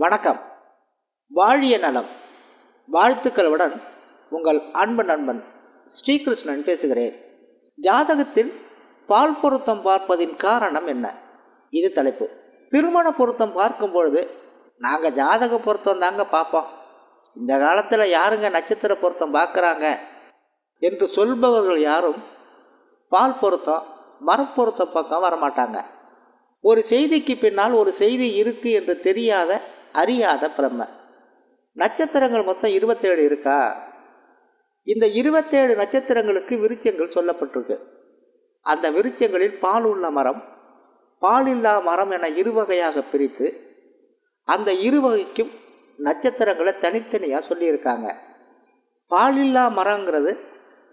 வணக்கம். வாழிய நலம். வாழ்த்துக்களுடன் உங்கள் அன்பு நண்பன் ஸ்ரீகிருஷ்ணன் பேசுகிறேன். ஜாதகத்தில் பால் பொருத்தம் பார்ப்பதின் காரணம் என்ன? இது தலைப்பு. திருமண பொருத்தம் பார்க்கும் பொழுது நாங்கள் ஜாதக பொருத்தம் தாங்க பார்ப்போம். இந்த காலத்தில் யாருங்க நட்சத்திர பொருத்தம் பார்க்குறாங்க? என்று சொல்பவர்கள் யாரும் பால் பொருத்தம் மரப்பொருத்த பக்கம் வரமாட்டாங்க. ஒரு செய்திக்கு பின்னால் ஒரு செய்தி இருக்கு என்று தெரியாத அறியாத பிரம்ம. நட்சத்திரங்கள் மொத்தம் இருபத்தேழு இருக்கா? இந்த இருபத்தேழு நட்சத்திரங்களுக்கு விருச்சங்கள் சொல்லப்பட்டிருக்கு. அந்த விருச்சங்களில் பால் உள்ள மரம் பால் இல்லா மரம் என இரு வகையாக பிரித்து அந்த இரு வகைக்கும் நட்சத்திரங்களை தனித்தனியாக சொல்லியிருக்காங்க. பால் இல்லா மரங்கிறது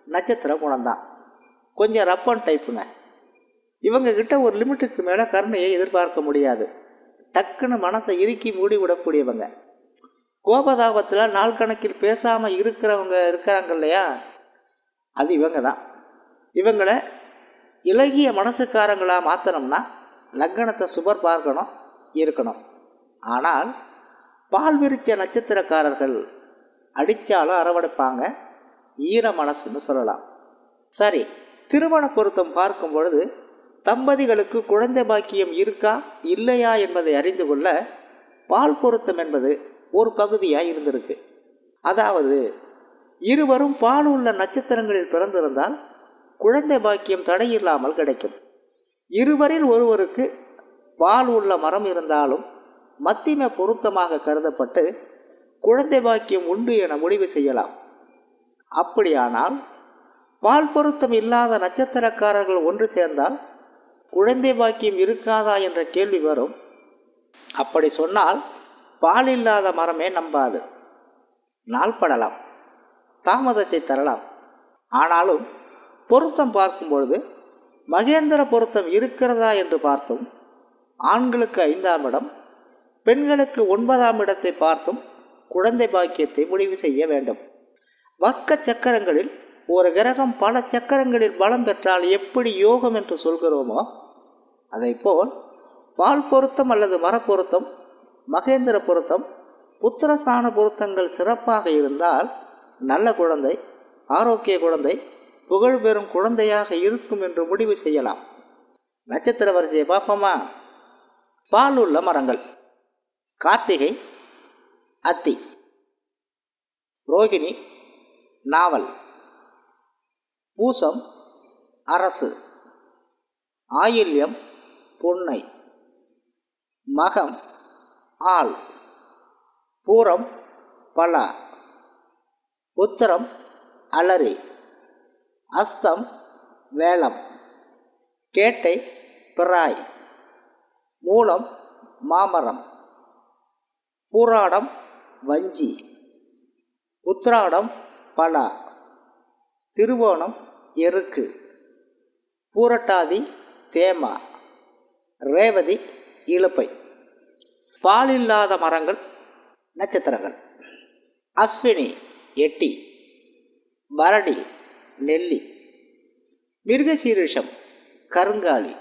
நட்சத்திர குணம்தான். கொஞ்சம் ரப்பன் டைப்புங்க இவங்க கிட்ட ஒரு லிமிட்டுக்கு மேலே கருணையை எதிர்பார்க்க முடியாது. டக்குன்னு மனசை இறுக்கி மூடி விடக்கூடியவங்க. கோபதாபத்தில் நாள் கணக்கில் பேசாமல் இருக்கிறவங்க இருக்கிறாங்க இல்லையா? அது இவங்க தான். இவங்களை இலகிய மனசுக்காரங்களாக மாற்றணும்னா லக்கணத்தை சுபர் பார்க்கணும் இருக்கணும். ஆனால் பால் விரிச்ச நட்சத்திரக்காரர்கள் அடித்தாலும் அரவடைப்பாங்க ஈர மனசுன்னு சொல்லலாம். சரி திருமண பொருத்தம் பார்க்கும் பொழுது தம்பதிகளுக்கு குழந்தை பாக்கியம் இருக்கா இல்லையா என்பதை அறிந்து கொள்ள பால் பொருத்தம் என்பது ஒரு பகுதியாக இருந்திருக்கு. அதாவது இருவரும் பால் உள்ள நட்சத்திரங்களில் பிறந்திருந்தால் குழந்தை பாக்கியம் தடையில்லாமல் கிடைக்கும். இருவரில் ஒருவருக்கு பால் உள்ள மரம் இருந்தாலும் மத்திம பொருத்தமாக கருதப்பட்டு குழந்தை பாக்கியம் உண்டு என முடிவு செய்யலாம். அப்படியானால் பால் பொருத்தம் இல்லாத நட்சத்திரக்காரர்கள் ஒன்று சேர்ந்தால் குழந்தை பாக்கியம் இருக்காதா என்ற கேள்வி வரும். அப்படி சொன்னால் பால் இல்லாத மரமே நம்பாது. நாள்படலாம். தாமதத்தை தரலாம். ஆனாலும் பொருத்தம் பார்க்கும் பொழுது மகேந்திர பொருத்தம் இருக்கிறதா என்று பார்த்தும் ஆண்களுக்கு ஐந்தாம் இடம் பெண்களுக்கு ஒன்பதாம் இடத்தை பார்த்தும் குழந்தை பாக்கியத்தை முடிவு செய்ய வேண்டும். வர்க்க சக்கரங்களில் ஒரு கிரகம் பல சக்கரங்களில் பலம் பெற்றால் எப்படி யோகம் என்று சொல்கிறோமோ அதை போல் பால் பொருத்தம் அல்லது மரப்பொருத்தம் மகேந்திர பொருத்தம் புத்திரஸ்தான பொருத்தங்கள் சிறப்பாக இருந்தால் நல்ல குழந்தை ஆரோக்கிய குழந்தை புகழ் பெறும் குழந்தையாக இருக்கும் என்று முடிவு செய்யலாம். நட்சத்திர வரிசையை பார்ப்போமா? பால் உள்ள மரங்கள். கார்த்திகை அத்தி ரோகிணி நாவல். பூசம் அரசு. ஆயில்யம் பொன்னை. மகம் ஆள். பூரம் பல. உத்தரம் அலரி அஸ்தம் வேளம். கேட்டை பிராய். மூலம் மாமரம். பூராடம் வஞ்சி. உத்ராடம் பல. திருவோணம் எருக்கு. பூரட்டாதி தேமா. ரேவதி இழுப்பை பாலில்லாத மரங்கள் நட்சத்திரங்கள். அஸ்வினி எட்டி. பரடி நெல்லி. மிருகசீரிஷம் கருங்காலி.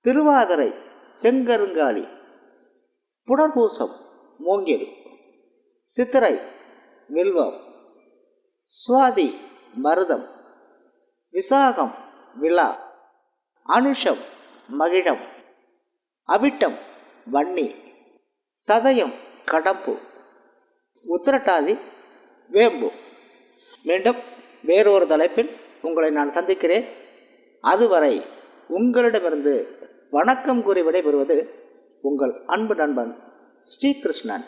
திருவாதிரை செங்கருங்காலி. புனர்பூசம் மூங்கில். சித்திரை வில்வம் சுவாதி மருதம் விசாகம் விழா அனுஷம் மகிழம் அவிட்டம் வன்னி சதயம் கடம்பு உத்திரட்டாதி வேம்பு. மீண்டும் வேறொரு தலைப்பில் உங்களை நான் சந்திக்கிறேன். அதுவரை உங்களிடமிருந்து வணக்கம் கூறி விடைபெறுவது உங்கள் அன்பு நண்பன் ஸ்ரீகிருஷ்ணன்